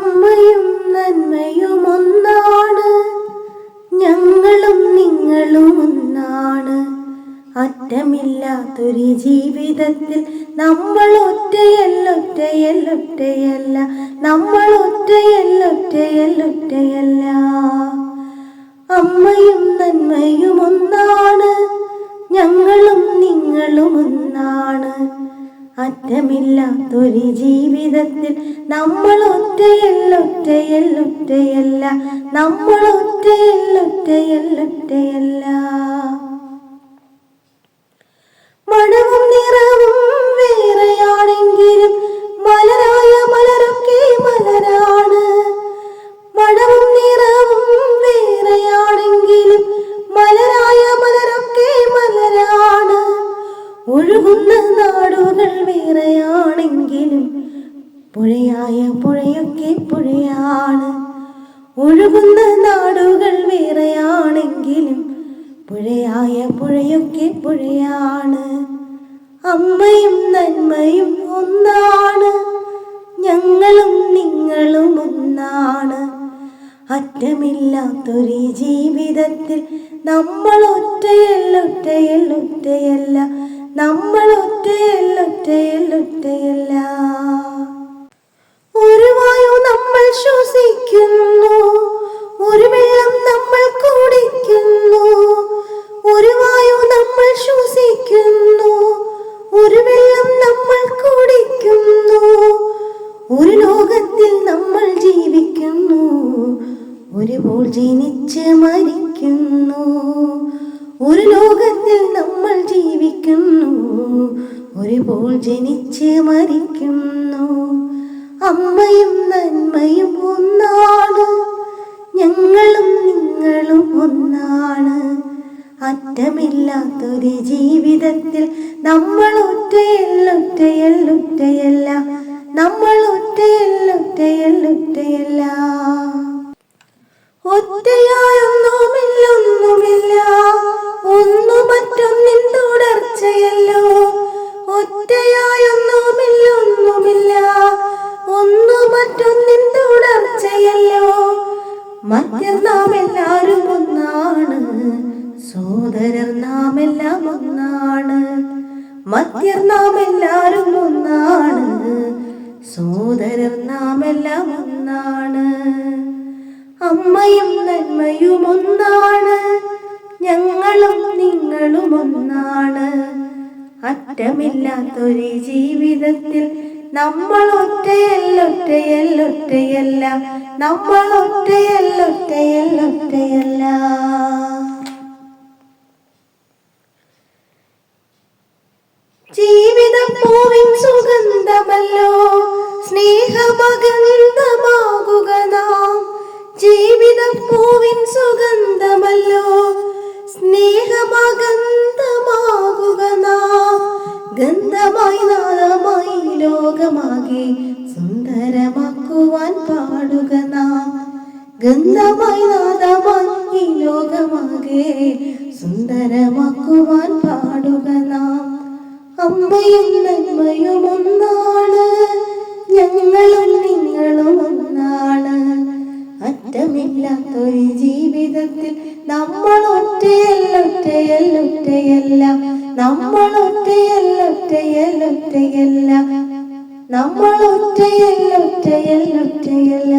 അമ്മയും നന്മയും ഒന്നാണ്. ഞങ്ങളും നിങ്ങളും ഒന്നാണ്. അറ്റമില്ലാത്തൊരു ജീവിതത്തിൽ നമ്മൾ ഒറ്റയല്ല ഒറ്റയല്ല ഒറ്റയല്ല. നമ്മൾ ഒറ്റയല്ല ഒറ്റയല്ല ഒറ്റയല്ല. അമ്മയും നന്മയും ഒന്നാണ്. അറ്റമില്ലാത്തൊരു ജീവിതത്തിൽ നമ്മൾ ഒറ്റയല്ലൊറ്റയല്ലൊറ്റയല്ല ഒറ്റയല്ല. ഒറ്റയല്ല നമ്മൾ ഒറ്റയല്ല. ഒഴുകുന്ന നാടുകൾ വേറെയാണെങ്കിലും പുഴയായ പുഴയൊക്കെ പുഴയാണ്. ഒഴുകുന്ന നാടുകൾ വേറെയാണെങ്കിലും പുഴയായ പുഴയൊക്കെ പുഴയാണ്. അമ്മയും നന്മയും ഒന്നാണ്. ഞങ്ങളും നിങ്ങളും ഒന്നാണ്. അറ്റമില്ലാത്തൊരു ജീവിതത്തിൽ നമ്മൾ ഒറ്റയല്ല ഒറ്റയല്ല ഒറ്റയല്ല. നമ്മൾ ഒറ്റയല്ല ഒറ്റയല്ല ഒറ്റയല്ല ഒരു വായു നമ്മൾ ശ്വസിക്കുന്നു ഒരു വെള്ളം നമ്മൾ കുടിക്കുന്നു ഒരു വായു നമ്മൾ ശ്വസിക്കുന്നു ഒരു വെള്ളം നമ്മൾ കുടിക്കുന്നു ഒരു ലോകത്തിൽ നമ്മൾ ജീവിക്കുന്നു ഒരുപോൾ ജനിച്ച് മരിക്കുന്നു. ഒരു ലോകത്തിൽ നമ്മൾ ജീവിക്കുന്നു. ഒരുപോൾ ജനിച്ച് മരിക്കുന്നു. അമ്മയും നന്മയും ഒന്നാണ്. ഞങ്ങളും നിങ്ങളും ഒന്നാണ്. അറ്റമില്ലാത്തൊരു ജീവിതത്തിൽ നമ്മൾ ഒറ്റയല്ലൊറ്റയല്ലൊറ്റയല്ല ഒറ്റയല്ല ഒറ്റയല്ല. നമ്മൾ ഒറ്റയല്ലൊറ്റയല്ലൊറ്റയല്ല ഒറ്റയല്ല തുടർച്ചയല്ലോ ഒറ്റയായൊന്നുമില്ലൊന്നുമില്ല. ഒന്നു മറ്റൊന്നിൻ തുടർച്ചയല്ലോ മറ്റർ നാം എല്ലാരും ഒന്നാണ്. സോദരർ നാം എല്ലാം ഒന്നാണ്. മധ്യർ നാം എല്ലാരും ഒന്നാണ്. സോദരർ നാം എല്ലാം ഒന്നാണ്. അമ്മയും നന്മയും ഒന്നാണ്. ഞങ്ങളും നിങ്ങളും ഒന്നാണ്. അറ്റമില്ലാത്തൊരു ജീവിതത്തിൽ നമ്മൾ ഒറ്റയല്ല ഒറ്റയല്ല ഒറ്റയല്ല നമ്മൾ ഒറ്റയല്ല ലോകമാകെ സുന്ദരമാക്കുവാൻ പാടുക നാം. ഗന്ധമായി നാദമായി ഈ ലോകമാകെ സുന്ദരമാക്കുവാൻ പാടുക നാം. അമ്മയും നന്മയും ഒന്നാണ് ഞങ്ങളും നിങ്ങളും ഒന്നാണ്. അറ്റമില്ലാത്തൊരു ജീവിതത്തിൽ നമ്മൾ ഒറ്റയല്ല ഒറ്റയല്ല ഒറ്റയല്ല. നമ്മൾ ഒറ്റയല്ല ഒറ്റയല്ല ഒറ്റയല്ല. നമ്മൾ ഒറ്റയല്ല ഒറ്റയല്ല ഒറ്റയല്ല.